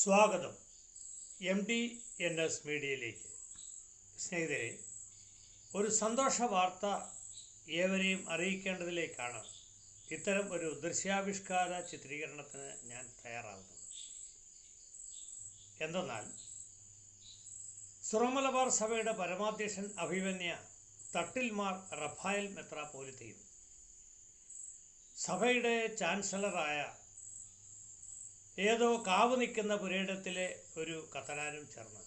സ്വാഗതം. M D N S മീഡിയയിലേക്ക്. സ്നേഹിതരെ ഒരു സന്തോഷ വാർത്ത ഏവരെയും അറിയിക്കേണ്ടതിലേക്കാണ് ഇത്തരം ഒരു ദൃശ്യാവിഷ്കാര ചിത്രീകരണത്തിന് ഞാൻ തയ്യാറാകുന്നത് എന്തെന്നാൽ സുറമലബാർ സഭയുടെ പരമാധ്യക്ഷൻ അഭിമന്യ തട്ടിൽമാർ റഫായൽ മെത്രാപോലിത്തയും സഭയുടെ ചാൻസലറായ ഏതോ കാവ് നിൽക്കുന്ന പുരയിടത്തിലെ ഒരു കത്തനാരും ചേർന്ന്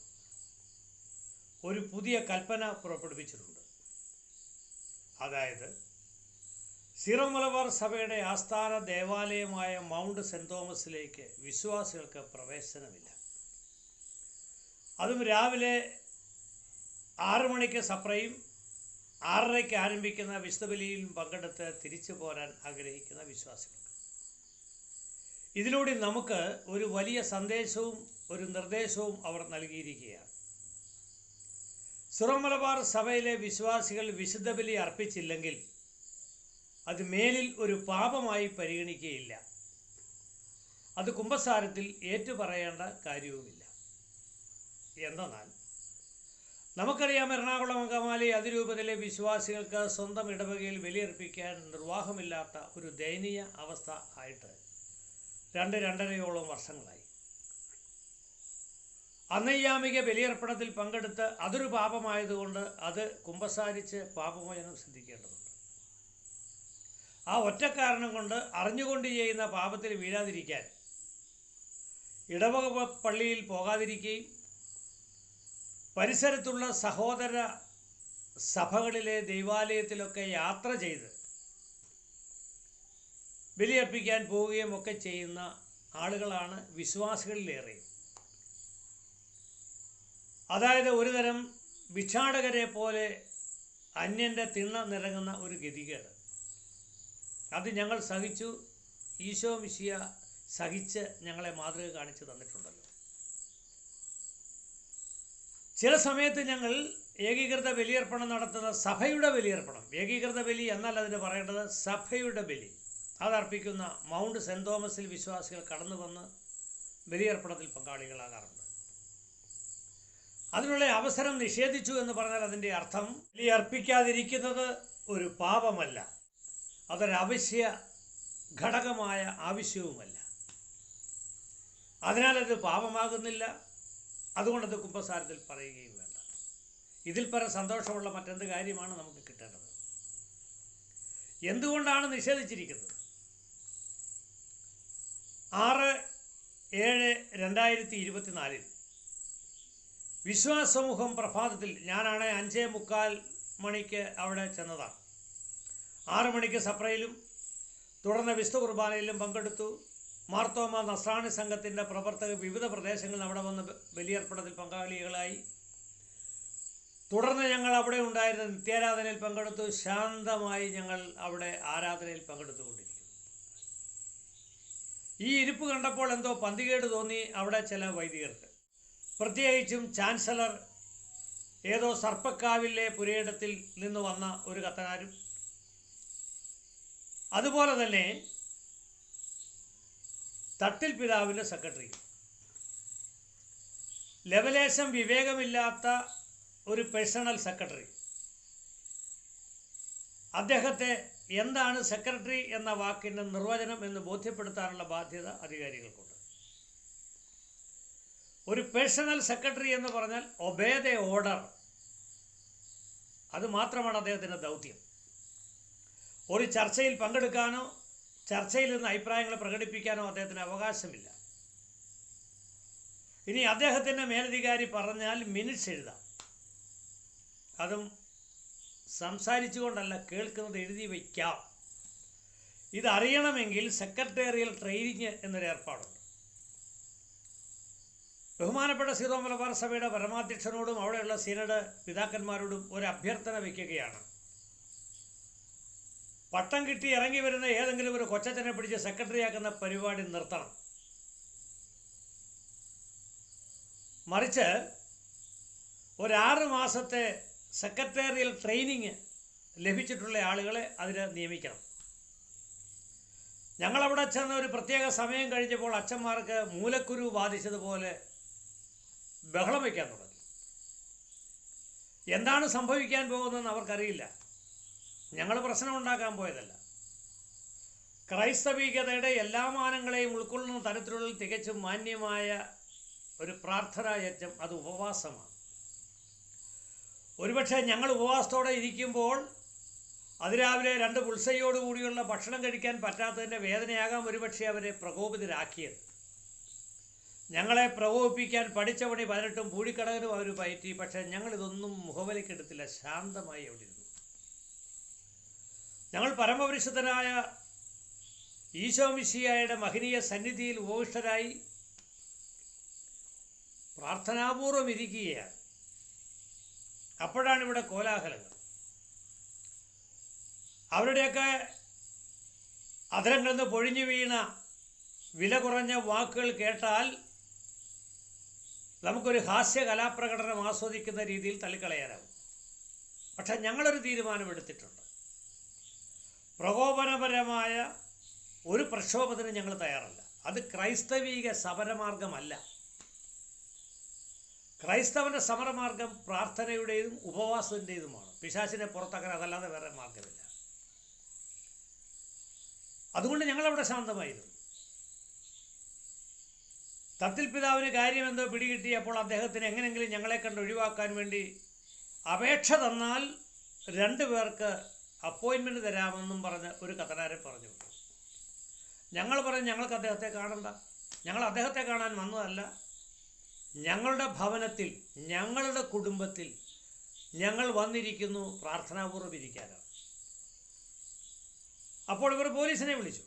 ഒരു പുതിയ കൽപ്പന പുറപ്പെടുവിച്ചിട്ടുണ്ട്. അതായത് സീറോ മലബാർ സഭയുടെ ആസ്ഥാന ദേവാലയമായ മൗണ്ട് സെന്റ് തോമസിലേക്ക് വിശ്വാസികൾക്ക് പ്രവേശനമില്ല. അതും രാവിലെ ആറു മണിക്ക് സപ്രയും ആറരയ്ക്ക് ആരംഭിക്കുന്ന വിശുദ്ധബലിയിലും പങ്കെടുത്ത് തിരിച്ചു പോരാൻ ആഗ്രഹിക്കുന്ന വിശ്വാസികൾക്ക്. ഇതിലൂടെ നമുക്ക് ഒരു വലിയ സന്ദേശവും ഒരു നിർദ്ദേശവും അവർ നൽകിയിരിക്കുകയാണ്. സുറമലബാർ സഭയിലെ വിശ്വാസികൾ വിശുദ്ധ ബലി അർപ്പിച്ചില്ലെങ്കിൽ അത് മേലിൽ ഒരു പാപമായി പരിഗണിക്കുകയില്ല. അത് കുംഭസാരത്തിൽ ഏറ്റുപറയേണ്ട കാര്യവുമില്ല. എന്തെന്നാൽ നമുക്കറിയാം എറണാകുളം അങ്കമാലി അതിരൂപതയിലെ വിശ്വാസികൾക്ക് സ്വന്തം ഇടവകയിൽ ബലിയർപ്പിക്കാൻ നിർവാഹമില്ലാത്ത ഒരു ദയനീയ അവസ്ഥ ആയിട്ട് രണ്ട് രണ്ടരയോളം വർഷങ്ങളായി. അന്നയ്യാമിക ബലിയർപ്പണത്തിൽ പങ്കെടുത്ത് അതൊരു പാപമായതുകൊണ്ട് അത് കുമ്പസാരിച്ച് പാപമോചനം സിദ്ധിക്കേണ്ടതുണ്ട്. ആ ഒറ്റ കാരണം കൊണ്ട് അറിഞ്ഞുകൊണ്ട് ചെയ്യുന്ന പാപത്തിൽ വീഴാതിരിക്കാൻ ഇടവക പള്ളിയിൽ പോകാതിരിക്കുകയും പരിസരത്തുള്ള സഹോദര സഭകളിലെ ദൈവാലയത്തിലൊക്കെ യാത്ര ചെയ്ത് ബലിയർപ്പിക്കാൻ പോവുകയും ഒക്കെ ചെയ്യുന്ന ആളുകളാണ് വിശ്വാസികളിലേറെ. അതായത് ഒരുതരം ഭിക്ഷാടകരെ പോലെ അന്യന്റെ തിണ്ണ നിറങ്ങുന്ന ഒരു ഗതികേട്. അത് ഞങ്ങൾ സഹിച്ചു ഈശോ മിശിയ സഹിച്ച് ഞങ്ങളെ മാതൃക കാണിച്ചു തന്നിട്ടുണ്ടല്ലോ. ചില സമയത്ത് ഞങ്ങൾ ഏകീകൃത ബലിയർപ്പണം നടത്തുന്ന സഭയുടെ ബലിയർപ്പണം. ഏകീകൃത ബലി എന്നല്ല അതിന് പറയേണ്ടത് സഭയുടെ ബലി. അതർപ്പിക്കുന്ന മൗണ്ട് സെന്റ് തോമസിൽ വിശ്വാസികൾ കടന്നു വന്ന് ബലിയർപ്പണത്തിൽ പങ്കാളികളാകാറുണ്ട്. അതിനുള്ള അവസരം നിഷേധിച്ചു എന്ന് പറഞ്ഞാൽ അതിന്റെ അർത്ഥം ബലിയർപ്പിക്കാതിരിക്കുന്നത് ഒരു പാപമല്ല. അതൊരവശ്യ ഘടകമായ ആവശ്യവുമല്ല. അതിനാൽ അത് പാപമാകുന്നില്ല. അതുകൊണ്ടത് കുംഭസാരത്തിൽ പറയുകയും വേണ്ട. ഇതിൽ പര സന്തോഷമുള്ള മറ്റെന്ത് കാര്യമാണ് നമുക്ക് കിട്ടേണ്ടത്? എന്തുകൊണ്ടാണ് നിഷേധിച്ചിരിക്കുന്നത്? ആറ് ഏഴ് രണ്ടായിരത്തി ഇരുപത്തിനാലിൽ. വിശ്വാസ സമൂഹം പ്രഭാതത്തിൽ ഞാനാണ് അഞ്ചേ മുക്കാൽ മണിക്ക് അവിടെ ചെന്നതാണ്. ആറ് മണിക്ക് സപ്രയിലും തുടർന്ന് വിശുദ്ധ കുർബാനയിലും പങ്കെടുത്തു. മാർത്തോമ നസ്രാണി സംഘത്തിന്റെ പ്രവർത്തകർ വിവിധ പ്രദേശങ്ങളിൽ അവിടെ വന്ന് ബലിയർപ്പണത്തിൽ പങ്കാളികളായി. തുടർന്ന് ഞങ്ങൾ അവിടെ ഉണ്ടായിരുന്ന നിത്യാരാധനയിൽ പങ്കെടുത്തു. ശാന്തമായി ഞങ്ങൾ അവിടെ ആരാധനയിൽ പങ്കെടുത്തുകൊണ്ടിരിക്കുന്നു. ഈ ഇരിപ്പ് കണ്ടപ്പോൾ എന്തോ പന്തികേട് തോന്നി അവിടെ ചില വൈദികർക്ക്. പ്രത്യേകിച്ചും ചാൻസലർ ഏതോ സർപ്പക്കാവിലെ പുരയിടത്തിൽ നിന്ന് വന്ന ഒരു കത്തനാരും അതുപോലെ തന്നെ തട്ടിൽ പിതാവിന്റെ സെക്രട്ടറി. ലെവലേശം വിവേകമില്ലാത്ത ഒരു പേഴ്സണൽ സെക്രട്ടറി. അദ്ദേഹത്തെ എന്താണ് സെക്രട്ടറി എന്ന വാക്കിന്റെ നിർവചനം എന്ന് ബോധ്യപ്പെടുത്താനുള്ള ബാധ്യത അധികാരികൾക്കുണ്ട്. ഒരു പേഴ്സണൽ സെക്രട്ടറി എന്ന് പറഞ്ഞാൽ ഒബേ ദ ഓർഡർ. അത് മാത്രമാണ് അദ്ദേഹത്തിന്റെ ദൗത്യം. ഒരു ചർച്ചയിൽ പങ്കെടുക്കാനോ ചർച്ചയിൽ നിന്ന് അഭിപ്രായങ്ങൾ പ്രകടിപ്പിക്കാനോ അദ്ദേഹത്തിന് അവകാശമില്ല. ഇനി അദ്ദേഹത്തിന്റെ മേലധികാരി പറഞ്ഞാൽ മിനിറ്റ്സ് എഴുതാം. അതും സംസാരിച്ചുകൊണ്ടല്ല കേൾക്കുന്നത് എഴുതി വയ്ക്കാം. ഇതറിയണമെങ്കിൽ സെക്രട്ടേറിയൽ ട്രെയിനിങ് എന്നൊരു ഏർപ്പാടുണ്ട്. ബഹുമാനപ്പെട്ട സീറോ മലബാർ സഭയുടെ പരമാധ്യക്ഷനോടും അവിടെയുള്ള സീനഡ് പിതാക്കന്മാരോടും ഒരു അഭ്യർത്ഥന വയ്ക്കുകയാണ്. പട്ടം കിട്ടി ഇറങ്ങി വരുന്ന ഏതെങ്കിലും ഒരു കൊച്ചച്ചനെ പിടിച്ച് സെക്രട്ടറിയാക്കുന്ന പരിപാടി നിർത്തണം. മറിച്ച് ഒരാറ് മാസത്തെ സെക്രട്ടേറിയൽ ട്രെയിനിങ് ലഭിച്ചിട്ടുള്ള ആളുകളെ അതിന് നിയമിക്കണം. ഞങ്ങളവിടെ ചെന്ന ഒരു പ്രത്യേക സമയം കഴിഞ്ഞപ്പോൾ അച്ഛന്മാർക്ക് മൂലക്കുരു ബാധിച്ചതുപോലെ ബഹളം വയ്ക്കാൻ തുടങ്ങി. എന്താണ് സംഭവിക്കാൻ പോകുന്നതെന്ന് അവർക്കറിയില്ല. ഞങ്ങൾ പ്രശ്നം ഉണ്ടാക്കാൻ പോയതല്ല. ക്രൈസ്തവികതയുടെ എല്ലാ മാനങ്ങളെയും ഉൾക്കൊള്ളുന്ന തരത്തിലുള്ള തികച്ചും മാന്യമായ ഒരു പ്രാർത്ഥനാ യജ്ഞം അത് ഉപവാസമാണ്. ഒരുപക്ഷെ ഞങ്ങൾ ഉപവാസത്തോടെ ഇരിക്കുമ്പോൾ അതിരാവിലെ രണ്ട് പുൽസയോടുകൂടിയുള്ള ഭക്ഷണം കഴിക്കാൻ പറ്റാത്തതിന്റെ വേദനയാകാം ഒരുപക്ഷെ അവരെ പ്രകോപിതരാക്കിയത്. ഞങ്ങളെ പ്രകോപിപ്പിക്കാൻ പഠിച്ച പണി പതിനെട്ടും പൂഴിക്കടകനും അവർ പയറ്റി. പക്ഷേ ഞങ്ങളിതൊന്നും മുഖവിലക്കെടുത്തില്ല. ശാന്തമായി അവിടെ ഇരുന്നു ഞങ്ങൾ പരമപരിശുദ്ധനായ ഈശോമിശിയായുടെ മഹനീയ സന്നിധിയിൽ ഉപവിഷ്ടരായി പ്രാർത്ഥനാപൂർവം ഇരിക്കുകയാണ്. അപ്പോഴാണ് ഇവിടെ കോലാഹലങ്ങൾ. അവരുടെയൊക്കെ അധരങ്ങളിൽ നിന്ന് പൊഴിഞ്ഞു വീണ വില കുറഞ്ഞ വാക്കുകൾ കേട്ടാൽ നമുക്കൊരു ഹാസ്യ കലാപ്രകടനം ആസ്വദിക്കുന്ന രീതിയിൽ തള്ളിക്കളയാനാവും. പക്ഷെ ഞങ്ങളൊരു തീരുമാനമെടുത്തിട്ടുണ്ട്. പ്രകോപനപരമായ ഒരു പ്രക്ഷോഭത്തിന് ഞങ്ങൾ തയ്യാറല്ല. അത് ക്രൈസ്തവീക സമരമാർഗമല്ല. ക്രൈസ്തവന്റെ സമരമാർഗം പ്രാർത്ഥനയുടേതും ഉപവാസത്തിന്റെതുമാണ് പിശാചിനെ പുറത്താക്കാൻ അതല്ലാതെ വേറെ മാർഗമില്ല. അതുകൊണ്ട് ഞങ്ങളവിടെ ശാന്തമായിരുന്നു. തത്തിൽ പിതാവിന് കാര്യം എന്തോ പിടികിട്ടിയപ്പോൾ അദ്ദേഹത്തിന് എങ്ങനെയെങ്കിലും ഞങ്ങളെ കണ്ട് ഒഴിവാക്കാൻ വേണ്ടി അപേക്ഷ തന്നാൽ രണ്ടു പേർക്ക് അപ്പോയിൻമെന്റ് തരാമെന്നും പറഞ്ഞ് ഒരു കത്തനാരെ പറഞ്ഞു. ഞങ്ങൾ പറഞ്ഞു ഞങ്ങൾക്ക് അദ്ദേഹത്തെ കാണണ്ട. ഞങ്ങൾ അദ്ദേഹത്തെ കാണാൻ വന്നതല്ല. ഞങ്ങളുടെ ഭവനത്തിൽ ഞങ്ങളുടെ കുടുംബത്തിൽ ഞങ്ങൾ വന്നിരിക്കുന്നു പ്രാർത്ഥനാപൂർവം ഇരിക്കാനാണ്. അപ്പോൾ ഇവർ പോലീസിനെ വിളിച്ചു.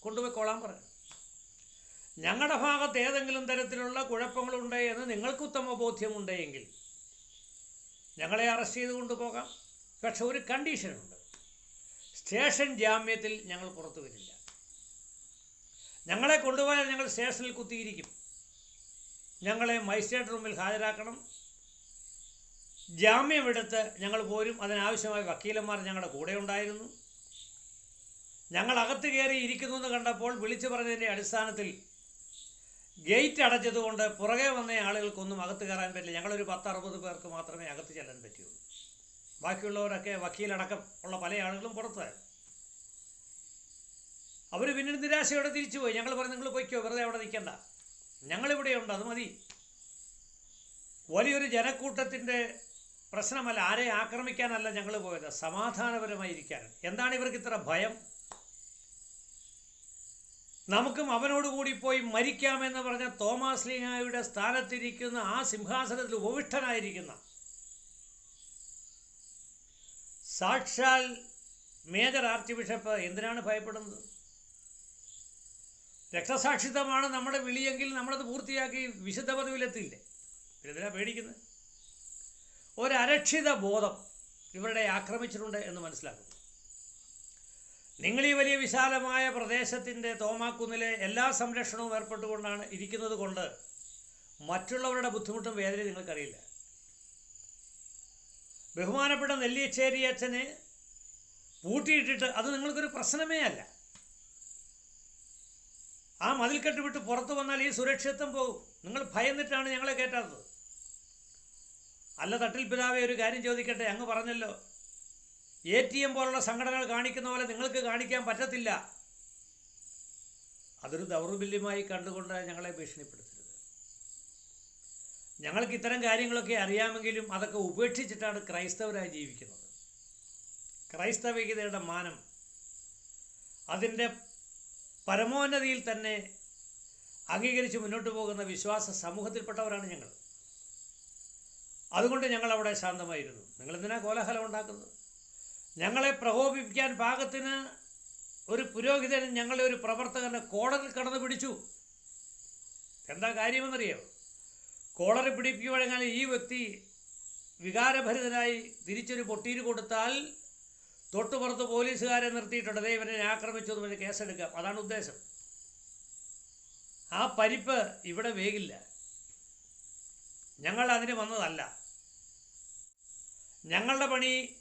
കൊണ്ടുപോയി കൊള്ളാൻ പറഞ്ഞു. ഞങ്ങളുടെ ഭാഗത്ത് ഏതെങ്കിലും തരത്തിലുള്ള കുഴപ്പങ്ങളുണ്ടേ എന്ന് നിങ്ങൾക്ക് ഉത്തമ ബോധ്യമുണ്ടെങ്കിൽ ഞങ്ങളെ അറസ്റ്റ് ചെയ്ത് കൊണ്ടുപോകാം. പക്ഷെ ഒരു കണ്ടീഷനുണ്ട്. സ്റ്റേഷൻ ജാമ്യത്തിൽ ഞങ്ങൾ പുറത്തു വരില്ല. ഞങ്ങളെ കൊണ്ടുപോയാൽ ഞങ്ങൾ സ്റ്റേഷനിൽ കുത്തിയിരിക്കും. ഞങ്ങളെ മജിസ്ട്രേറ്റ് റൂമിൽ ഹാജരാക്കണം. ജാമ്യമെടുത്ത് ഞങ്ങൾ പോരും. അതിനാവശ്യമായ വക്കീലന്മാർ ഞങ്ങളുടെ കൂടെ ഉണ്ടായിരുന്നു. ഞങ്ങൾ അകത്ത് കയറി ഇരിക്കുന്നു എന്ന് കണ്ടപ്പോൾ വിളിച്ചു പറഞ്ഞതിന്റെ അടിസ്ഥാനത്തിൽ ഗേറ്റ് അടച്ചതുകൊണ്ട് പുറകെ വന്ന ആളുകൾക്കൊന്നും അകത്ത് കയറാൻ പറ്റില്ല. ഞങ്ങളൊരു പത്തറുപത് പേർക്ക് മാത്രമേ അകത്ത് ചെല്ലാൻ പറ്റുള്ളൂ. ബാക്കിയുള്ളവരൊക്കെ വക്കീലടക്കം ഉള്ള പല ആളുകളും പുറത്തായിരുന്നു. അവർ പിന്നീട് നിരാശയോടെ തിരിച്ചുപോയി. ഞങ്ങൾ പറഞ്ഞു നിങ്ങൾ പൊയ്ക്കോ വെറുതെ അവിടെ നിൽക്കണ്ട. ഞങ്ങളിവിടെയുണ്ട് അത് മതി. വലിയൊരു ജനക്കൂട്ടത്തിന്റെ പ്രശ്നമല്ല ആരെ ആക്രമിക്കാനല്ല ഞങ്ങൾ പോയത് സമാധാനപരമായിരിക്കാൻ. എന്താണ് ഇവർക്ക് ഇത്ര ഭയം? നമുക്കും അവനോട് കൂടി പോയി മരിക്കാമെന്ന് പറഞ്ഞ തോമാസ് ലീഹായുടെ സ്ഥാനത്തിരിക്കുന്ന ആ സിംഹാസനത്തിൽ ഉപവിഷ്ടനായിരിക്കുന്ന സാക്ഷാൽ മേജർ ആർച്ച് ബിഷപ്പ് എന്തിനാണ് ഭയപ്പെടുന്നത്? രക്തസാക്ഷിത്വമാണ് നമ്മുടെ വിളിയെങ്കിൽ നമ്മളത് പൂർത്തിയാക്കി വിശുദ്ധ പദവിയിലെത്തിയില്ലേ? പിന്നെതിനാ പേടിക്കുന്നത്? ഒരരക്ഷിത ബോധം ഇവരുടെ ആക്രമിച്ചിട്ടുണ്ട് എന്ന് മനസ്സിലാക്കുന്നു. നിങ്ങൾ ഈ വലിയ വിശാലമായ പ്രദേശത്തിന്റെ തോമാക്കുന്നിലെ എല്ലാ സംരക്ഷണവും ഏർപ്പെട്ടുകൊണ്ടാണ് ഇരിക്കുന്നത് കൊണ്ട് മറ്റുള്ളവരുടെ ബുദ്ധിമുട്ടും വേദനയും നിങ്ങൾക്കറിയില്ല. ബഹുമാനപ്പെട്ട നെല്ലിയച്ചേരി അച്ഛനെ പൂട്ടിയിട്ടിട്ട് അത് നിങ്ങൾക്കൊരു പ്രശ്നമേ അല്ല. ആ മതിൽക്കെട്ട് വിട്ട് പുറത്ത് വന്നാൽ ഈ സുരക്ഷിതത്വം പോകും. നിങ്ങൾ ഭയന്നിട്ടാണ് ഞങ്ങളെ കയറ്റാത്തത് അല്ല തട്ടിൽ പിതാവെ ഒരു കാര്യം ചോദിക്കട്ടെ? അങ്ങ് പറഞ്ഞല്ലോ. എ ടി എം പോലുള്ള സംഘടനകൾ കാണിക്കുന്ന പോലെ നിങ്ങൾക്ക് കാണിക്കാൻ പറ്റത്തില്ല. അതൊരു ദൗർബല്യമായി കണ്ടുകൊണ്ട് ഞങ്ങളെ ഭീഷണിപ്പെടുത്തരുത്. ഞങ്ങൾക്ക് ഇത്തരം കാര്യങ്ങളൊക്കെ അറിയാമെങ്കിലും അതൊക്കെ ഉപേക്ഷിച്ചിട്ടാണ് ക്രൈസ്തവരായി ജീവിക്കുന്നത്. ക്രൈസ്തവികതയുടെ മാനം അതിന്റെ പരമോന്നതിയിൽ തന്നെ അംഗീകരിച്ച് മുന്നോട്ട് പോകുന്ന വിശ്വാസ സമൂഹത്തിൽപ്പെട്ടവരാണ് ഞങ്ങൾ. അതുകൊണ്ട് ഞങ്ങൾ അവിടെ ശാന്തമായിരുന്നു. നിങ്ങൾ എന്തിനാ കോലാഹലം ഉണ്ടാക്കുന്നത്? ഞങ്ങളെ പ്രകോപിപ്പിക്കാൻ പാകത്തിന് ഒരു പുരോഹിതൻ ഞങ്ങളെ ഒരു പ്രവർത്തകനെ കോളറിൽ കടന്നു പിടിച്ചു. എന്താ കാര്യമെന്നറിയോ കോളറി പിടിപ്പിക്കുവാണെങ്കിൽ ഈ വ്യക്തി വികാരഭരിതനായി തിരിച്ചൊരു പൊട്ടീര് കൊടുത്താൽ തൊട്ടുപുറത്ത് പോലീസുകാരെ നിർത്തിയിട്ടുണ്ട്. അതേ ഇവനെ ആക്രമിച്ചു എന്ന് പറഞ്ഞ് കേസെടുക്കാം. അതാണ് ഉദ്ദേശം. ആ പരിപ്പ് ഇവിടെ വേഗില്ല ഞങ്ങൾ അതിന് വന്നതല്ല. ഞങ്ങളുടെ പണി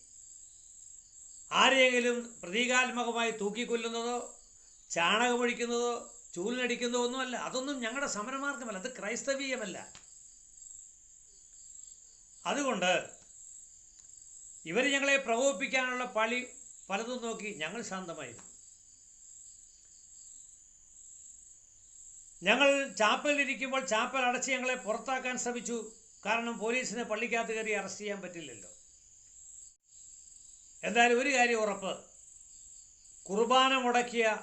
ആരെയെങ്കിലും പ്രതീകാത്മകമായി തൂക്കിക്കൊല്ലുന്നതോ ചാണകമൊഴിക്കുന്നതോ ചൂലിനടിക്കുന്നതോ ഒന്നുമല്ല. അതൊന്നും ഞങ്ങളുടെ സമരമാർഗമല്ല. അത് ക്രൈസ്തവീയമല്ല. അതുകൊണ്ട് ഇവർ ഞങ്ങളെ പ്രകോപിപ്പിക്കാനുള്ള പളി പലതും നോക്കി ഞങ്ങൾ ശാന്തമായിരുന്നു. ഞങ്ങൾ ചാപ്പലിരിക്കുമ്പോൾ ചാപ്പൽ അടച്ച് ഞങ്ങളെ പുറത്താക്കാൻ ശ്രമിച്ചു. കാരണം പോലീസിനെ പള്ളിക്കകത്ത് കയറി അറസ്റ്റ് ചെയ്യാൻ പറ്റില്ലല്ലോ. എന്തായാലും ഒരു കാര്യം ഉറപ്പ്. കുർബാന മുടക്കിയ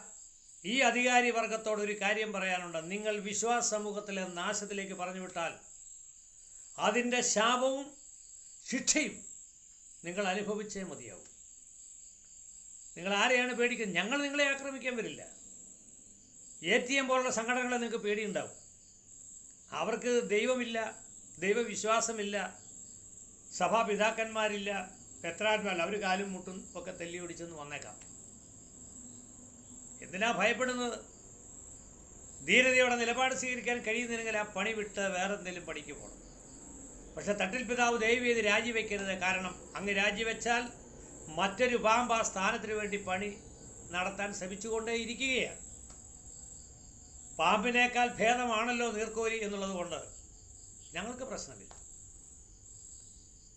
ഈ അധികാരി വർഗത്തോട് ഒരു കാര്യം പറയാനുണ്ട്. നിങ്ങൾ വിശ്വാസ സമൂഹത്തിലെ നാശത്തിലേക്ക് പറഞ്ഞുവിട്ടാൽ അതിന്റെ ശാപവും ശിക്ഷയും നിങ്ങൾ അനുഭവിച്ചേ മതിയാവും. നിങ്ങൾ ആരെയാണ് പേടിക്കുന്നത്? ഞങ്ങൾ നിങ്ങളെ ആക്രമിക്കാൻ വരില്ല. എ ടി എം പോലുള്ള സംഘടനകളെ നിങ്ങൾക്ക് പേടിയുണ്ടാവും. അവർക്ക് ദൈവമില്ല ദൈവവിശ്വാസമില്ല സഭാപിതാക്കന്മാരില്ല എത്രാന്മാരല്ല അവർ കാലും മുട്ടും ഒക്കെ തെല്ലി ഓടിച്ചെന്ന് വന്നേക്കാം. എന്തിനാ ഭയപ്പെടുന്നത്? ധീരതയോടെ നിലപാട് സ്വീകരിക്കാൻ കഴിയുന്നില്ലെങ്കിൽ ആ പണി വിട്ട് വേറെ എന്തെങ്കിലും പണിക്ക് പോകണം പക്ഷെ തട്ടിൽ പിതാവ് ദയവ് രാജിവെക്കരുത്. കാരണം അങ്ങ് രാജിവെച്ചാൽ മറ്റൊരു പാമ്പ് ആ സ്ഥാനത്തിന് വേണ്ടി പണി നടത്താൻ ശ്രമിച്ചുകൊണ്ടേ ഇരിക്കുകയാണ്. പാമ്പിനേക്കാൾ ഭേദമാണല്ലോ നീർക്കോലി എന്നുള്ളത് കൊണ്ട് ഞങ്ങൾക്ക് പ്രശ്നമില്ല.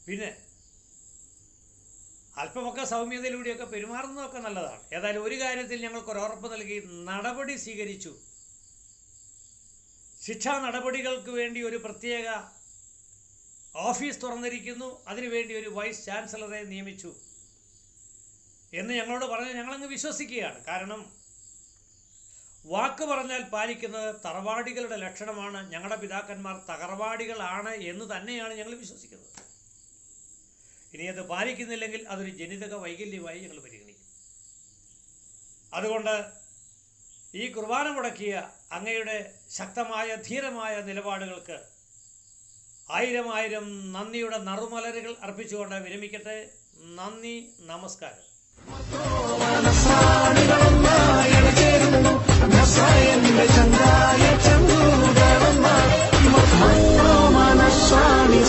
പിന്നെ അല്പമൊക്കെ സൗമ്യതയിലൂടെയൊക്കെ പെരുമാറുന്നതൊക്കെ നല്ലതാണ്. ഏതായാലും ഒരു കാര്യത്തിൽ ഞങ്ങൾക്ക് ഒരു ഉറപ്പ് നൽകി നടപടി സ്വീകരിച്ചു. ശിക്ഷാ നടപടികൾക്ക് വേണ്ടി ഒരു പ്രത്യേക ഓഫീസ് തുറന്നിരിക്കുന്നു. അതിനുവേണ്ടി ഒരു വൈസ് ചാൻസലറെ നിയമിച്ചു. എന്ന് ഞങ്ങളോട് പറഞ്ഞ് ഞങ്ങളങ്ങ് വിശ്വസിക്കുകയാണ്. കാരണം വാക്ക് പറഞ്ഞാൽ പാലിക്കുന്നത് തറവാടികളുടെ ലക്ഷണമാണ്. ഞങ്ങളുടെ പിതാക്കന്മാർ തകർവാടികളാണ് എന്ന് തന്നെയാണ് ഞങ്ങൾ വിശ്വസിക്കുന്നത്. ഇനി അത് പാലിക്കുന്നില്ലെങ്കിൽ അതൊരു ജനിതക വൈകല്യമായി ഞങ്ങൾ പരിഗണിക്കും. അതുകൊണ്ട് ഈ കുർബാന മുടക്കിയ അങ്ങയുടെ ശക്തമായ ധീരമായ നിലപാടുകൾക്ക് ആയിരം ആയിരം നന്ദിയുടെ നറുമലരുകൾ അർപ്പിച്ചുകൊണ്ട് വിരമിക്കട്ടെ നന്ദി നമസ്കാരം ചന്ദ്രായ മനസ്സാണി